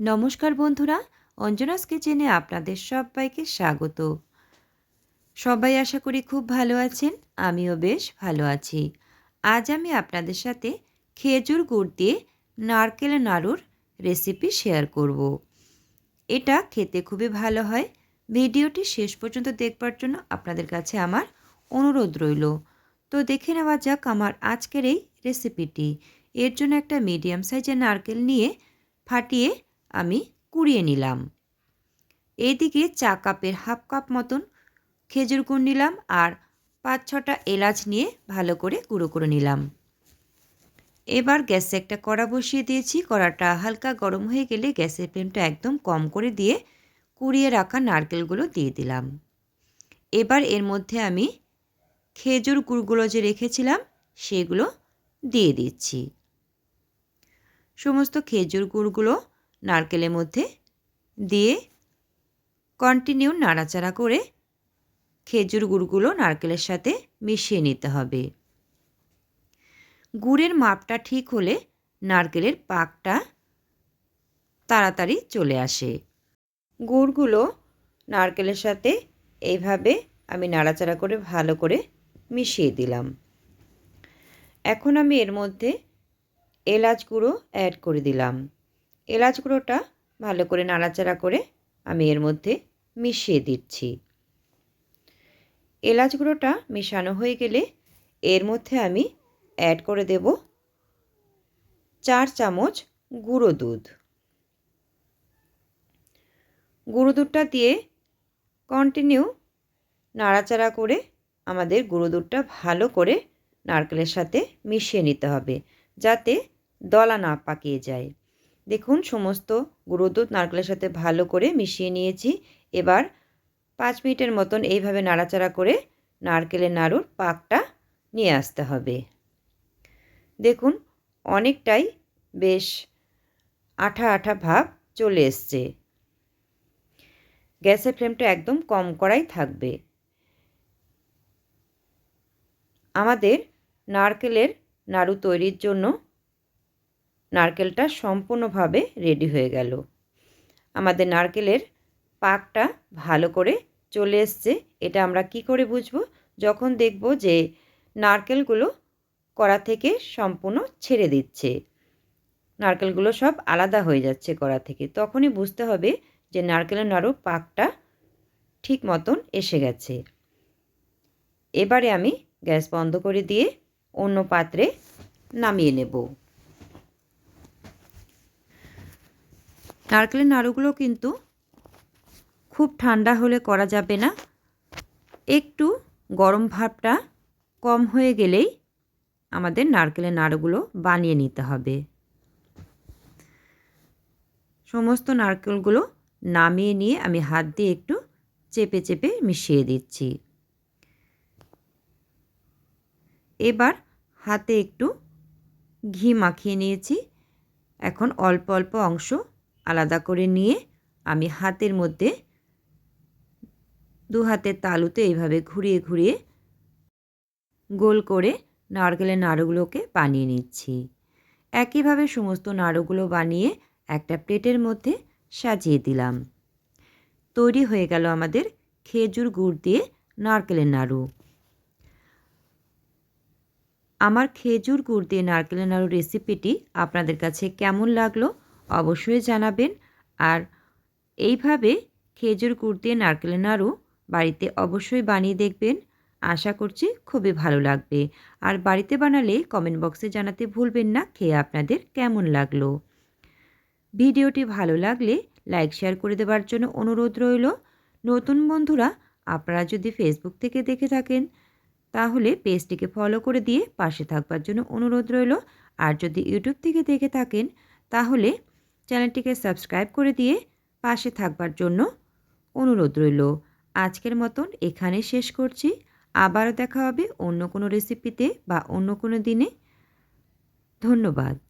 নমস্কার বন্ধুরা অঞ্জনাস কিচেনে আপনাদের সবাইকে স্বাগত। সবাই আশা করি খুব ভালো আছেন, আমিও বেশ ভালো আছি। আজ আমি আপনাদের সাথে খেজুর গুড় দিয়ে নারকেল নাড়ুর রেসিপি শেয়ার করব। এটা খেতে খুবই ভালো হয়। ভিডিওটি শেষ পর্যন্ত দেখবার জন্য আপনাদের কাছে আমার অনুরোধ রইল। তো দেখে নেওয়া যাক আমার আজকের এই রেসিপিটি। এর জন্য একটা মিডিয়াম সাইজের নারকেল নিয়ে ফাটিয়ে আমি কুড়িয়ে নিলাম। এইদিকে চা কাপের হাফ কাপ মতন খেজুর গুড় নিলাম আর পাঁচ ছটা এলাচ নিয়ে ভালো করে গুঁড়ো করে নিলাম। এবার গ্যাসে একটা কড়া বসিয়ে দিয়েছি। কড়াটা হালকা গরম হয়ে গেলে গ্যাসের ফ্লেমটা একদম কম করে দিয়ে কুড়িয়ে রাখা নারকেলগুলো দিয়ে দিলাম। এবার এর মধ্যে আমি খেজুর গুড়গুলো যে রেখেছিলাম সেগুলো দিয়ে দিচ্ছি। সমস্ত খেজুর গুড়গুলো নারকেলের মধ্যে দিয়ে কন্টিনিউ নাড়াচাড়া করে খেজুর গুড়গুলো নারকেলের সাথে মিশিয়ে নিতে হবে। গুড়ের মাপটা ঠিক হলে নারকেলের পাকটা তাড়াতাড়ি চলে আসে। গুড়গুলো নারকেলের সাথে এইভাবে আমি নাড়াচাড়া করে ভালো করে মিশিয়ে দিলাম। এখন আমি এর মধ্যে এলাচ গুঁড়ো অ্যাড করে দিলাম। এলাচ গুঁড়োটা ভালো করে নাড়াচাড়া করে আমি এর মধ্যে মিশিয়ে দিচ্ছি। এলাচ গুঁড়োটা মেশানো হয়ে গেলে এর মধ্যে আমি অ্যাড করে দেব চার চামচ গুঁড়ো দুধ। গুঁড়ো দুধটা দিয়ে কন্টিনিউ নাড়াচাড়া করে আমাদের গুঁড়ো দুধটা ভালো করে নারকেলের সাথে মিশিয়ে নিতে হবে যাতে দলা না পাকিয়ে যায়। দেখুন, সমস্ত গুঁড়ো দুধ নারকেলের সাথে ভালো করে মিশিয়ে নিয়েছি। এবার পাঁচ মিনিটের মতন এইভাবে নাড়াচাড়া করে নারকেলের নাড়ুর পাকটা নিয়ে আসতে হবে। দেখুন, অনেকটাই বেশ আঠা আঠা ভাব চলে এসছে। গ্যাসের ফ্লেমটা একদম কম করাই থাকবে। আমাদের নারকেলের নাড়ু তৈরির জন্য নারকেলটা সম্পূর্ণভাবে রেডি হয়ে গেল। আমাদের নারকেলের পাকটা ভালো করে চলে এসছে। এটা আমরা কি করে বুঝব? যখন দেখব যে নারকেলগুলো কড়া থেকে সম্পূর্ণ ছেড়ে দিচ্ছে। নারকেলগুলো সব আলাদা হয়ে যাচ্ছে কড়া থেকে। তখনই বুঝতে হবে যে নারকেলের নাড়ু পাকটা ঠিক মতন এসে গেছে। এবারে আমি গ্যাস বন্ধ করে দিয়ে অন্য পাত্রে নামিয়ে নেব। নারকেলের নাড়ুগুলো কিন্তু খুব ঠান্ডা হলে করা যাবে না। একটু গরম ভাবটা কম হয়ে গেলেই আমাদের নারকেলের নাড়ুগুলো বানিয়ে নিতে হবে। সমস্ত নারকেলগুলো নামিয়ে নিয়ে আমি হাত দিয়ে একটু চেপে চেপে মিশিয়ে দিচ্ছি। এবার হাতে একটু ঘি মাখিয়ে নিয়েছি। এখন অল্প অল্প অংশ আলাদা করে নিয়ে আমি হাতের মধ্যে দু হাতের তালুতে এইভাবে ঘুরিয়ে ঘুরিয়ে গোল করে নারকেলের নাড়ুগুলোকে বানিয়ে নিচ্ছি। একইভাবে সমস্ত নাড়ুগুলো বানিয়ে একটা প্লেটের মধ্যে সাজিয়ে দিলাম। তৈরি হয়ে গেল আমাদের খেজুর গুড় দিয়ে নারকেলের নাড়ু। আমার খেজুর গুড় দিয়ে নারকেলের নাড়ু রেসিপিটি আপনাদের কাছে কেমন লাগল অবশ্যই জানাবেন। আর এইভাবে খেজুর, গুড় দিয়ে নারকেলের নাড়ু বাড়িতে অবশ্যই বানিয়ে দেখবেন। আশা করছি খুবই ভালো লাগবে। আর বাড়িতে বানালে কমেন্ট বক্সে জানাতে ভুলবেন না, খেয়ে আপনাদের কেমন লাগল? ভিডিওটি ভালো লাগলে লাইক শেয়ার করে দেওয়ার জন্য অনুরোধ রইল। নতুন বন্ধুরা, আপনারা যদি ফেসবুক থেকে দেখে থাকেন, তাহলে পেজটিকে ফলো করে দিয়ে পাশে থাকবার জন্য অনুরোধ রইল। আর যদি ইউটিউব থেকে দেখে থাকেন, তাহলে চ্যানেলটিকে সাবস্ক্রাইব করে দিয়ে পাশে থাকবার জন্য অনুরোধ রইল। আজকের মতন এখানে শেষ করছি। আবারও দেখা হবে অন্য কোনো রেসিপিতে বা অন্য কোনো দিনে। ধন্যবাদ।